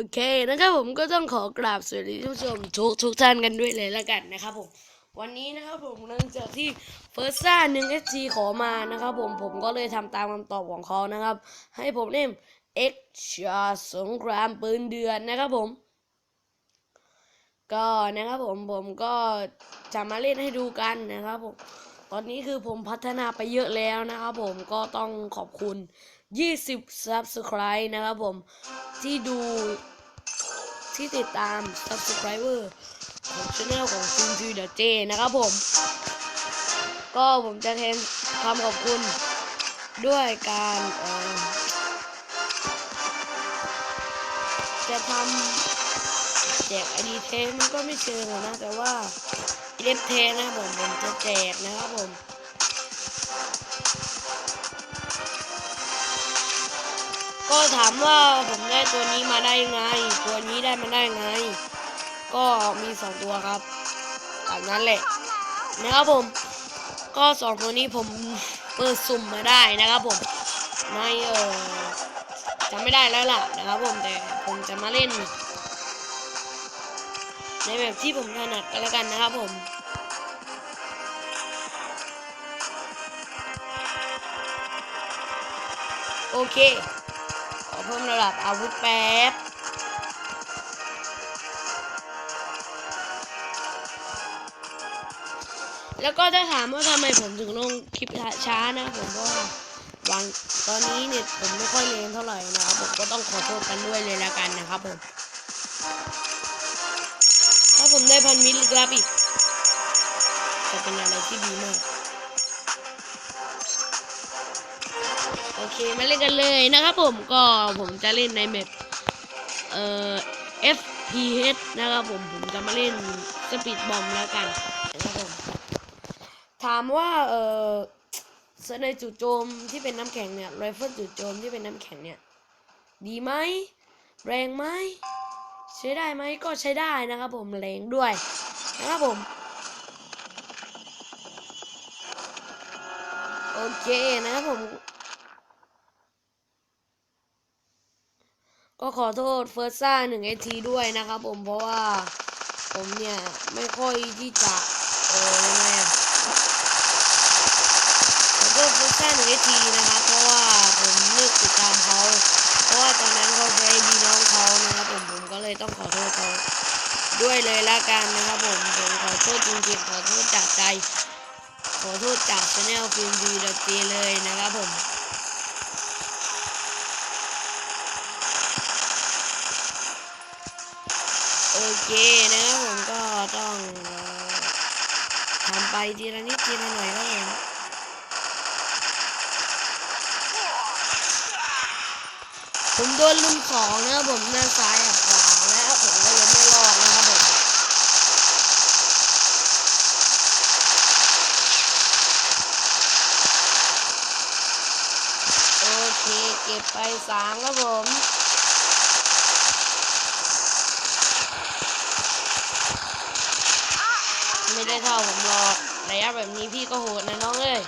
โอเคนะครับผมก็ต้องขอกราบสวัสดีทุกผู้ชมทุกทุกท่านกันด้วยเลยละกันนะครับผม วันนี้นะครับผมเนื่องจากที่เฟิร์ซ่าหนึ่งเอสจีขอมานะครับผมผมก็เลยทำตามคำตอบของเขานะครับ ให้ผมเล่นเอ็กชาสงครามปืนเดือนนะครับผม ก็นะครับผมผมก็จะมาเล่นให้ดูกันนะครับผมตอนนี้คือผมพัฒนาไปเยอะแล้วนะครับผมก็ต้องขอบคุณ 20 subscribe นะครับผม ที่ดูที่ติดตาม subscriber ของช anel ของซินจูเดเจนะครับผม ก็ผมจะแทนคำขอบคุณด้วยการจะทำแจกไอดีเทมันก็ไม่เชิงหรอนะ แต่ว่าเล็บเทนะผมผมจะแจกนะครับผม ถามว่าผมได้ตัวนี้มาได้ยังไง ตัวนี้ได้มาได้ยังไง ก็มีสองตัวครับตามนั้นแหละนะครับผม ก็สองตัวนี้ผมเปิดสุ่มมาได้นะครับผมในเออจำไม่ได้แล้วล่ะนะครับผมแต่ผมจะมาเล่น ในแบบที่ผมถนัดกันแล้วกันนะครับผมโอเค เพิ่มระดับอาวุธแป๊บแล้วก็ถ้าถามว่าทำไมผมถึงลงคลิปช้านะผมเพราะว่าวันตอนนี้เน็ตผมไม่ค่อยเร็วเท่าไหร่นะครับผมก็ต้องขอโทษกันด้วยเลยแล้วกันนะครับผมถ้าผมได้พันมิลลิกรัมอีกจะเป็นอะไรที่ดีมาก โอเคมาเล่นกันเลยนะครับผมก็ผมจะเล่นในแมปเอ่อ FPH นะครับผมผมจะมาเล่นสปีดบอมแล้วกันนะครับผมถามว่าเอ่อสไนจู่โจมที่เป็นน้ำแข็งเนี่ยไรเฟิลจู่โจมที่เป็นน้ำแข็งเนี่ยดีไหมแรงไหมใช้ได้ไหมก็ใช้ได้นะครับผมแรงด้วยนะครับผมโอเคนะครับผม ก็ขอโทษเฟิร์สซ่าหนึ่งไอทีด้วยนะครับผมเพราะว่าผมเนี่ย ไม่ค่อยที่จะเออยังไงอะขอโทษเฟิร์สซ่าหนึ่งไอทีนะครับเพราะว่าผมเลือกติดตามเขาเพราะว่าตอนนั้นเขาใช้ดีน้องเขานะครับผมผมก็เลยต้องขอโทษเขาด้วยเลยละกันนะครับผมผมขอโทษจริงๆขอโทษจากใจ ขอโทษจากช anel ฟิล์มดีดเจเลยนะครับผม เคนะครับผมก็ต้องอทำไปทีละนิดทีละหน่อยครับผมผมโดนลุมของนะครับผมหน้าซ้ายกับขวาแล้วผมก็ยังไม่รอดนะครับผมโอเคเก็บไปสามครับผม ไม่ได้เท่าผมหรอกระยะแบบนี้พี่ก็โหดนะน้องเอ้ย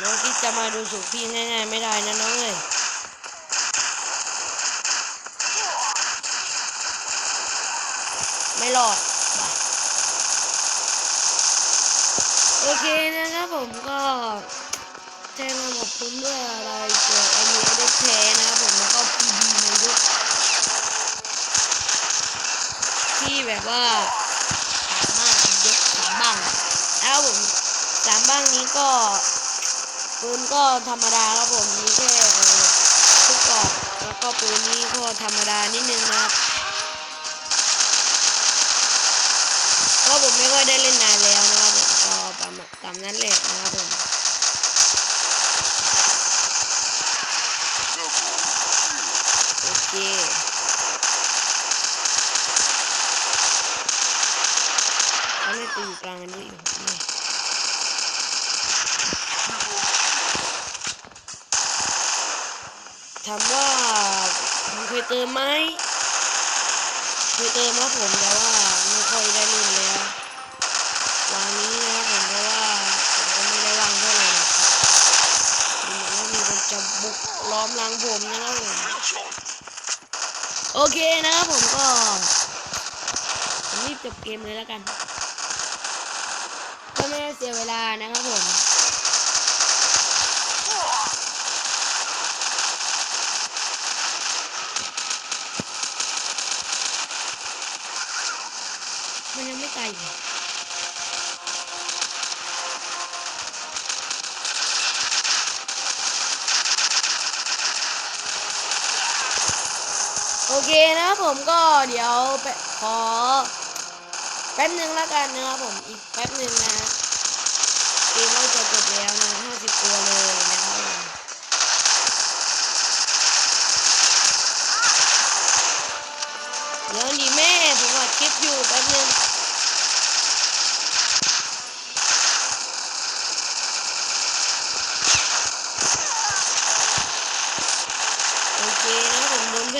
น้องที่จะมาดูถูกพี่ง่ๆไม่ได้นะน้องเอ้ยไม่รอดโอเคนะครับผมก็แจ้งมาขอบคุณด้วยอะไรเกิดไอเดียได้แท้นะครับผมแล้วก็พีดีในยุคที่แบบว่า สามารถยกสามบ้างแล้วผม ข้างนี้ก็ปืนก็ธรรมดาครับผมมีแค่เอ่อทุกกอบแล้วก็ปืนนี้ก็ธรรมดานิดนึงนะครับเพราะผมไม่ค่อยได้เล่นนานแล้วนะครับผมก็ประมาณตามนั้นแหละนะครับผมโอเคไม่ตีกลางกันนี้อยู่นี่ ถามว่าผมเคยเติมไหมเคยเติมครับผมแต่ว่าไม่ค่อยได้เล่นแล้ววันนี้นะผมเพราะว่าผมก็ไม่ได้ว่างเท่าไหร่ครับเหมือนว่ามีคนจะบุกล้อมหลังผมนะครับผมโอเคนะครับผมก็รีบจบเกมเลยแล้วกัน ก็ไม่ได้เสียเวลานะครับผม มันยังไม่ไก่โอเคนะผมก็เดี๋ยวไปขอ แป๊บหนึ่งแล้วกันนะครับผมอีกแป๊บหนึ่งนะ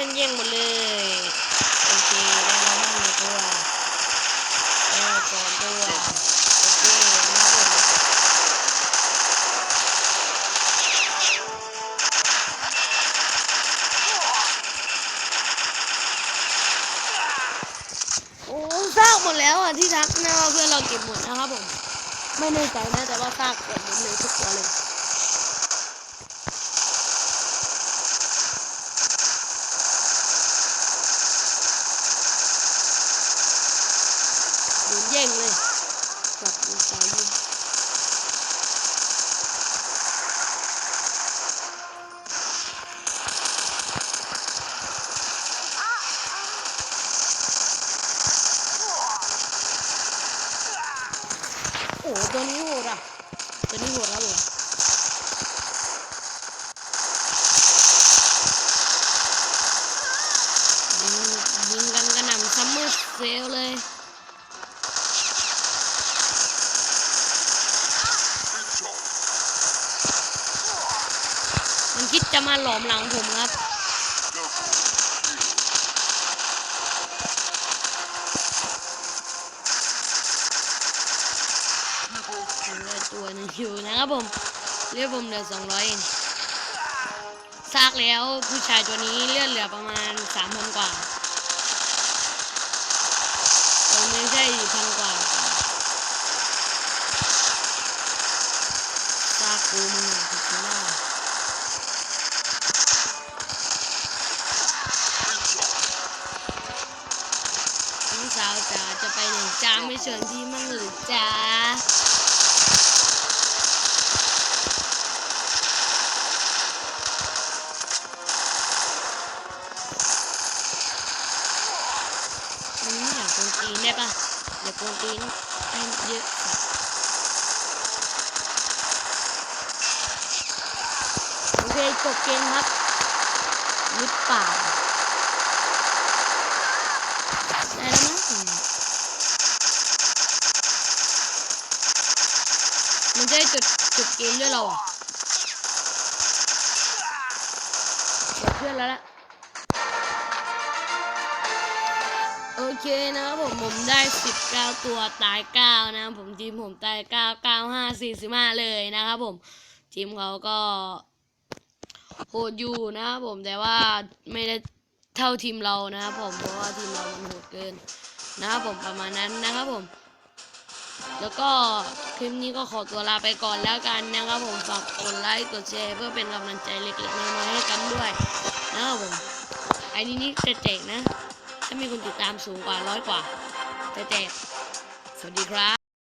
อนแย่งหมดเลย โอเคได้แล้วมั่งหนึ่งตัวได้แล้วสองตัวโอเคนะครับผมโอ้ซากหมดแล้วอะที่ทักนะว่าเพื่อนเราเก็บหมดนะครับผม ไม่แน่ใจนะแต่ว่าซากเก็บหมดเลยทุกตัวเลย โดนแย่งเลยจับมือซ้ายยิงโอ้โหตัวนี้โหดอะตัวนี้โหดครับผมยิงยิงกันกระหน่ำซัมเมอร์เซลเลยมันคิดจะมาหลอมหลังผมครับ เหลือตัวหนึงอยู่นะครับผมเลือดผมเหลือสองร้อยซากแล้วผู้ชายตัวนี้เลือดเหลือประมาณสามพันกว่าเออไม่ใช่พันกว่าซากกูมึงอะคุณชนะน้องสาวจ๋าจะไปไหนจ้าไม่เชิญพี่มั่งหรือจ้า โกนตีนให้เยอะโอเคจบเกมครับหรือเปล่าได้แล้วมั้งมันจะได้จบจบเกมด้วยเราอะเพื่อนแล้วล่ะ โอเคนะครับผมผมได้ 19 ตัวตาย 9 นะครับผมทีมผมตาย 9 9 5 45 เลยนะครับผมทีมเขาก็โหดอยู่นะครับผมแต่ว่าไม่ได้เท่าทีมเรานะครับผมเพราะว่าทีมเรามันโหดเกินนะครับผมประมาณนั้นนะครับผม แล้วก็คลิปนี้ก็ขอตัวลาไปก่อนแล้วกันนะครับผมฝากกดไลค์กดแชร์เพื่อเป็นกำลังใจเล็กๆน้อยๆให้กันด้วยนะครับผมไอ้นี่นี่จะแจกนะ ถ้ามีคนติดตามสูงกว่าร้อยกว่าจะแจกสวัสดีครับ